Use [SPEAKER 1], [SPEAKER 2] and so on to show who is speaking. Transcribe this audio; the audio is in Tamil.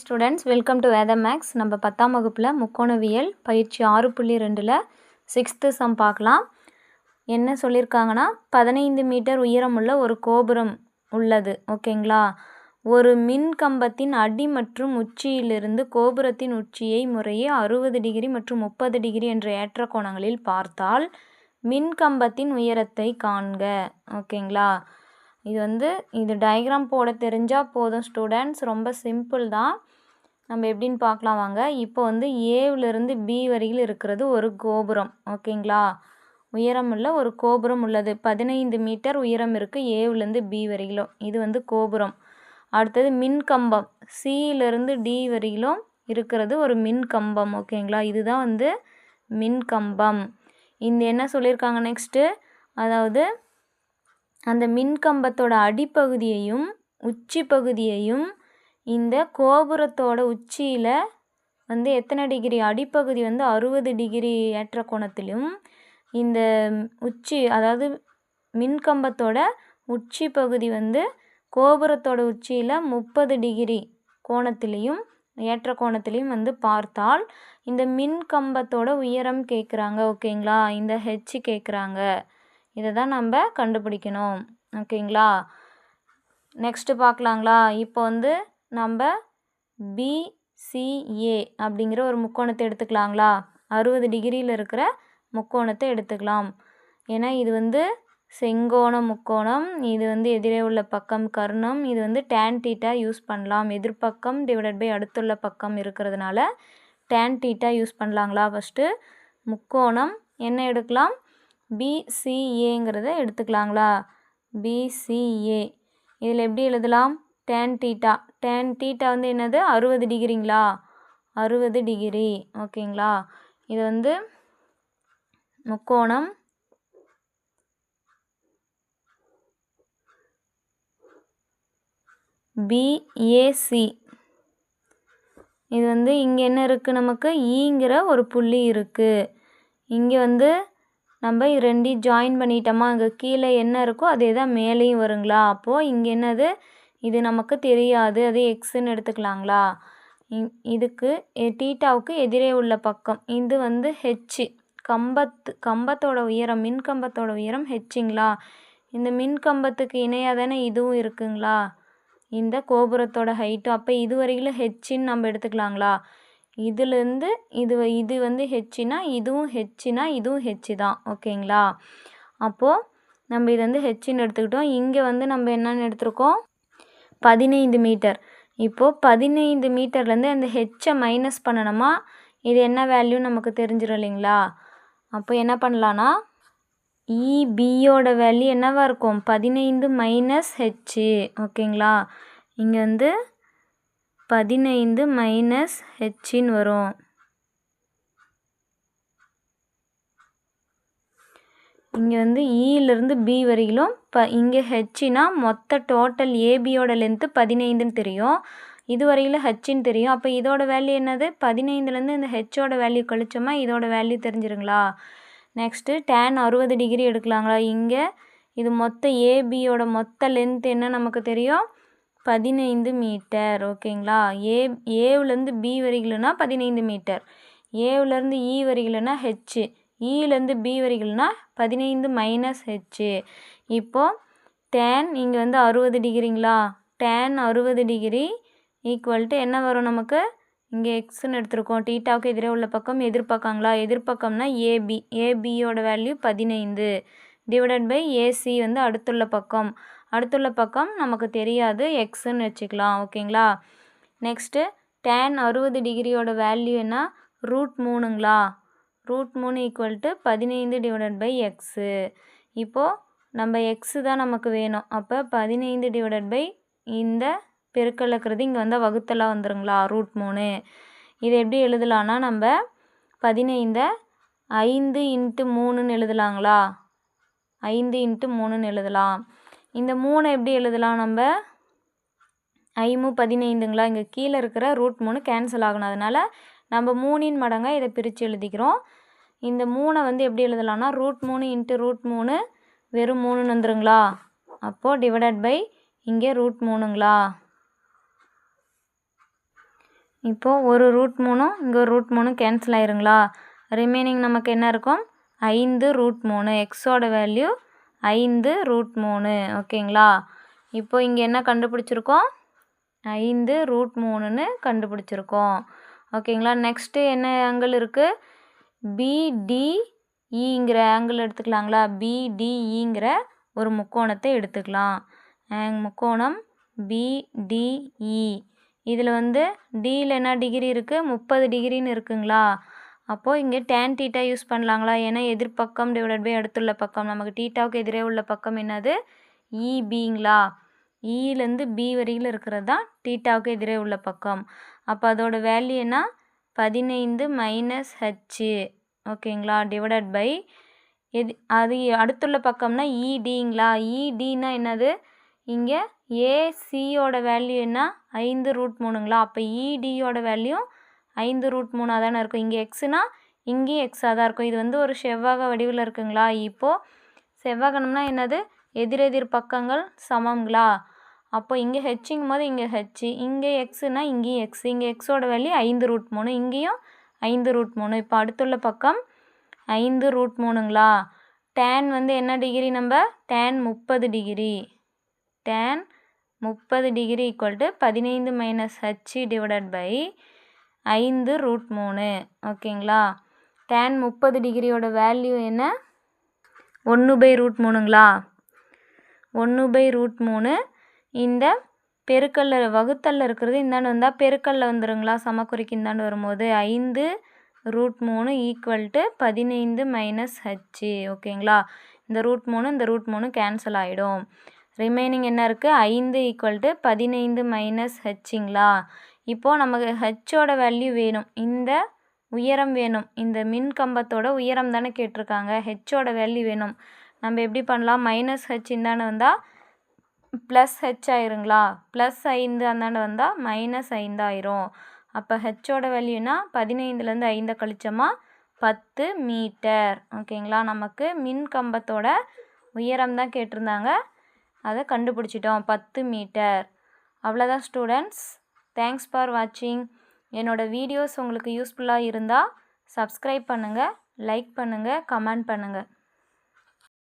[SPEAKER 1] Students welcome to Veda maths நம்ம பத்தாம் வகுப்பில் முக்கோணவியல் பயிற்சி ஆறு புள்ளி ரெண்டில் சிக்ஸ்த்து சம் பார்க்கலாம். என்ன சொல்லியிருக்காங்கன்னா பதினைந்து மீட்டர் உயரமுள்ள ஒரு கோபுரம் உள்ளது ஓகேங்களா? ஒரு மின் கம்பத்தின் அடி மற்றும் உச்சியிலிருந்து கோபுரத்தின் உச்சியை முறையே அறுபது டிகிரி மற்றும் முப்பது டிகிரி என்ற ஏற்ற கோணங்களில் பார்த்தால் மின் கம்பத்தின் உயரத்தை காண்க ஓகேங்களா? இது வந்து இது டயக்ராம் போட தெரிஞ்சால் போதும் ஸ்டூடெண்ட்ஸ் ரொம்ப சிம்பிள் தான். நம்ம எப்படின்னு பார்க்கலாம் வாங்க. இப்போ வந்து ஏவிலிருந்து பி வரையில் இருக்கிறது ஒரு கோபுரம். ஓகேங்களா? உயரம் உள்ள ஒரு கோபுரம் உள்ளது. பதினைந்து மீட்டர் உயரம் இருக்குது ஏவிலேருந்து பி வரையிலும். இது வந்து கோபுரம். அடுத்தது மின் கம்பம் சியிலிருந்து டி வரையிலும் இருக்கிறது ஒரு மின் கம்பம் ஓகேங்களா? இதுதான் வந்து மின் கம்பம் இந்த என்ன சொல்லியிருக்காங்க நெக்ஸ்ட்டு அதாவது அந்த மின்கம்பத்தோட அடிப்பகுதியையும் உச்சி பகுதியையும் இந்த கோபுரத்தோட உச்சியில் வந்து எத்தனை டிகிரி அடிப்பகுதி வந்து அறுபது டிகிரி ஏற்ற கோணத்திலும் இந்த உச்சி அதாவது மின்கம்பத்தோட உச்சி பகுதி வந்து கோபுரத்தோட உச்சியில் முப்பது டிகிரி கோணத்திலையும் ஏற்ற கோணத்திலையும் வந்து பார்த்தால் இந்த மின் கம்பத்தோட உயரம் கேட்குறாங்க ஓகேங்களா? இந்த ஹெச் கேட்குறாங்க இதை தான் நம்ம கண்டுபிடிக்கணும். ஓகேங்களா? நெக்ஸ்ட்டு பார்க்கலாங்களா? இப்போ வந்து நம்ம பிசிஏ அப்படிங்கிற ஒரு முக்கோணத்தை எடுத்துக்கலாங்களா? அறுபது டிகிரியில் இருக்கிற முக்கோணத்தை எடுத்துக்கலாம். ஏன்னா இது வந்து செங்கோணம் முக்கோணம் இது வந்து எதிரே உள்ள பக்கம் கர்ணம் இது வந்து டேன் டீட்டா யூஸ் பண்ணலாம். எதிர்பக்கம் டிவைடட் பை அடுத்துள்ள பக்கம் இருக்கிறதுனால டேன் டீட்டா யூஸ் பண்ணலாங்களா? ஃபஸ்ட்டு முக்கோணம். என்ன எடுக்கலாம்? பிசிஏங்கிறத எடுத்துக்கலாங்களா? பிசிஏ இதில் எப்படி எழுதலாம்? டேன் டீட்டா டேன் டீட்டா வந்து என்னது? அறுபது டிகிரிங்களா அறுபது டிகிரி ஓகேங்களா? இது வந்து முக்கோணம் பிஏசி இது வந்து இங்கே என்ன இருக்குது நமக்கு? E ஈங்கிற ஒரு புள்ளி இருக்குது இங்கே வந்து நம்ம இது ரெண்டையும் ஜாயின் பண்ணிட்டோமா அங்கே கீழே என்ன இருக்கோ அதே தான் மேலேயும் வருங்களா? அப்போது இங்கே என்னது? இது நமக்கு தெரியாது. அது எக்ஸுன்னு எடுத்துக்கலாங்களா? இதுக்கு டீட்டாவுக்கு எதிரே உள்ள பக்கம். இது வந்து ஹெச்சு கம்பத்து கம்பத்தோட உயரம் மின் கம்பத்தோட உயரம் ஹெச்சுங்களா இந்த மின் கம்பத்துக்கு இணையாக தானே இதுவும் இருக்குங்களா? இந்த கோபுரத்தோட ஹைட்டும் அப்போ இது வரையிலும் ஹெச்சின்னு நம்ம எடுத்துக்கலாங்களா? இதுலேருந்து இது இது வந்து ஹெச்சினா இதுவும் ஹெச்சினா இதுவும் ஹெச்சு தான். ஓகேங்களா? அப்போது நம்ம இது வந்து ஹெச்சின்னு எடுத்துக்கிட்டோம். இங்கே வந்து நம்ம என்னென்னு எடுத்திருக்கோம்? பதினைந்து மீட்டர். இப்போது பதினைந்து மீட்டர்லேருந்து அந்த ஹெச்சை மைனஸ் பண்ணணுமா? இது என்ன வேல்யூ நமக்கு தெரிஞ்சிடும் இல்லைங்களா? அப்போ என்ன பண்ணலான்னா இபியோட e, வேல்யூ என்னவாக இருக்கும்? பதினைந்து மைனஸ் ஹெச்சு ஓகேங்களா? இங்கே வந்து பதினைந்து மைனஸ் ஹெச்சின்னு வரும். இங்கே வந்து e இலேருந்து பி வரையிலும் ப இங்கே ஹெச்சினா மொத்த டோட்டல் ஏபியோட லென்த்து பதினைந்துன்னு தெரியும். இது வரையிலும் ஹெச்சின்னு தெரியும். அப்போ இதோட வேல்யூ என்னது? பதினைந்துலேருந்து இந்த ஹெச்சோட வேல்யூ கழிச்சோமா இதோட வேல்யூ தெரிஞ்சிருங்களா? நெக்ஸ்ட்டு டேன் அறுபது டிகிரி எடுக்கலாங்களா? இங்கே இது மொத்த ஏபியோட மொத்த லென்த் என்ன நமக்கு தெரியும்? பதினைந்து மீட்டர் ஓகேங்களா? ஏ ஏவுலேருந்து பி வரையிலனா பதினைந்து மீட்டர். ஏவுலேருந்து இ வரையிலனா ஹெச்சு இலேருந்து பி வரைகள்னா பதினைந்து மைனஸ் ஹெச்சு இப்போது டேன் இங்கே வந்து அறுபது டிகிரிங்களா? டேன் அறுபது டிகிரி ஈக்குவல் டு என்ன வரும் நமக்கு? இங்கே எக்ஸ்ன்னு எடுத்திருக்கோம். டீட்டாவுக்கு எதிரே உள்ள பக்கம் எதிர்பக்கங்களா எதிர்பக்கம்னா ஏபி ஏபியோட வேல்யூ பதினைந்து. டிவைடட் பை ஏசி வந்து அடுத்துள்ள பக்கம். அடுத்துள்ள பக்கம் நமக்கு தெரியாது. எக்ஸுன்னு வச்சுக்கலாம். ஓகேங்களா? நெக்ஸ்ட்டு டேன் அறுபது டிகிரியோட வேல்யூ என்ன? ரூட் மூணுங்களா? ரூட் மூணு ஈக்குவல் டு பதினைந்து டிவைடட் பை எக்ஸு இப்போது நம்ம எக்ஸு தான் நமக்கு வேணும். அப்போ பதினைந்து டிவைடட் பை இந்த பெருக்கல் இருக்கிறது இங்கே வந்தால் வகுத்தலாக வந்துருங்களா? ரூட் மூணு. இது எப்படி எழுதலான்னா நம்ம பதினைந்தை ஐந்து இன்ட்டு மூணுன்னு எழுதலாங்களா? ஐந்து இன்ட்டு மூணுன்னு எழுதலாம். இந்த மூணை எப்படி எழுதலாம் நம்ம? ஐமு பதினைந்துங்களா? இங்கே கீழே இருக்கிற ரூட் மூணு கேன்சல் ஆகணும். அதனால் நம்ம மூணின் மடங்காக இதை பிரித்து எழுதிக்கிறோம். இந்த மூணை வந்து எப்படி எழுதலாம்னா ரூட் மூணு இன்ட்டு ரூட் மூணு வெறும் மூணுன்னு வந்துருங்களா? அப்போது டிவைடட் பை இங்கே ரூட் மூணுங்களா இப்போது ஒரு ரூட் மூணும் இங்கே ஒரு ரூட் மூணும் கேன்சல் ஆயிருங்களா? ரிமைனிங் நமக்கு என்ன இருக்கும்? ஐந்து ரூட் மூணு எக்ஸோட வேல்யூ ஐந்து ரூட் மூணு. ஓகேங்களா? இப்போ இங்கே என்ன கண்டுபிடிச்சிருக்கோம்? ஐந்து ரூட் மூணுன்னு கண்டுபிடிச்சிருக்கோம். ஓகேங்களா? நெக்ஸ்ட்டு என்ன ஆங்கிள் இருக்குது பிடிஇங்கிற e ஆங்கிள் எடுத்துக்கலாங்களா? பிடிஇங்கிற e ஒரு முக்கோணத்தை எடுத்துக்கலாம். முக்கோணம் பிடிஇ e. இதில் வந்து டியில் என்ன டிகிரி இருக்குது முப்பது டிகிரின்னு இருக்குங்களா? அப்போது இங்கே டேன் டீட்டா யூஸ் பண்ணலாங்களா? ஏன்னா எதிர்பக்கம் டிவைடட் பை அடுத்துள்ள பக்கம். நமக்கு டீட்டாவுக்கு எதிரே உள்ள பக்கம் என்னது? E இபிங்களா இலேருந்து e பி வரையில் இருக்கிறது தான் டீட்டாவுக்கு எதிரே உள்ள பக்கம். அப்போ அதோட வேல்யூ என்ன? பதினைந்து மைனஸ் ஹச்சு ஓகேங்களா டிவைடட் பை எது அது அடுத்துள்ள பக்கம்னா இடிங்களா இடினா என்னது? இங்கே ஏசியோட வேல்யூ என்ன? ஐந்து ரூட் மூணுங்களா? அப்போ இடியோட வேல்யூ ஐந்து ரூட் மூணாக தானே இருக்கும். இங்கே எக்ஸுனா இங்கேயும் எக்ஸாக தான் இருக்கும். இது வந்து ஒரு செவ்வாக வடிவில் இருக்குங்களா? இப்போது செவ்வாகணம்னா என்னது? எதிரெதிர் பக்கங்கள் சமங்களா? அப்போ இங்கே ஹெச்சுங்கும் போது இங்கே ஹெச்சு இங்கே எக்ஸுனா இங்கேயும் எக்ஸ் இங்கே எக்ஸோட வேல்யூ ஐந்து ரூட் மூணு இங்கேயும் ஐந்து ரூட் மூணு. இப்போ அடுத்துள்ள பக்கம் ஐந்து ரூட் மூணுங்களா? டேன் வந்து என்ன டிகிரி நம்ம? டேன் முப்பது டிகிரி டேன் முப்பது டிகிரி ஈக்குவல் டு பதினைந்து மைனஸ் ஹச்சு டிவைடட் பை ஐந்து ரூட் மூணு. ஓகேங்களா? டேன் முப்பது டிகிரியோட வேல்யூ என்ன? ஒன்று பை ரூட் மூணுங்களா? ஒன்று பை ரூட் மூணு. இந்த பெருக்கல்ல வகுத்தல்ல இருக்கிறது இந்தாண்டு வந்தால் பெருக்கல்ல வந்துடுங்களா சமக்குறிக்கு இந்தாண்டு வரும்போது ஐந்து ரூட் மூணு ஈக்குவல் டு பதினைந்து மைனஸ் ஹச்சு ஓகேங்களா? இந்த ரூட் மூணு இந்த ரூட் மூணு கேன்சல் ஆகிடும் ரிமைனிங் என்ன இருக்குது ஐந்து ஈக்குவல் டு பதினைந்து மைனஸ் ஹச்சுங்களா இப்போது நமக்கு ஹெச்சோட வேல்யூ வேணும். இந்த உயரம் வேணும். இந்த மின் கம்பத்தோட உயரம் தானே கேட்டிருக்காங்க. ஹெச்சோட வேல்யூ வேணும். நம்ம எப்படி பண்ணலாம்? மைனஸ் ஹெச் இந்தாண்ட வந்தால் ப்ளஸ் ஹெச் ஆயிருங்களா? ப்ளஸ் ஐந்து அந்தாண்ட வந்தால் மைனஸ் ஐந்தாயிரும் அப்போ ஹெச்சோட வேல்யூனா பதினைந்துலேருந்து ஐந்தை கழிச்சோமா பத்து மீட்டர். ஓகேங்களா நமக்கு மின் கம்பத்தோட உயரம் தான் கேட்டிருந்தாங்க. அதை கண்டுபிடிச்சிட்டோம். பத்து மீட்டர். அவ்வளோதான் ஸ்டூடெண்ட்ஸ் தேங்க்ஸ் ஃபார் வாட்சிங் என்னோடய வீடியோஸ் உங்களுக்கு யூஸ்ஃபுல்லாக இருந்தால் சப்ஸ்கிரைப் பண்ணுங்கள் லைக் பண்ணுங்கள் கமெண்ட் பண்ணுங்கள்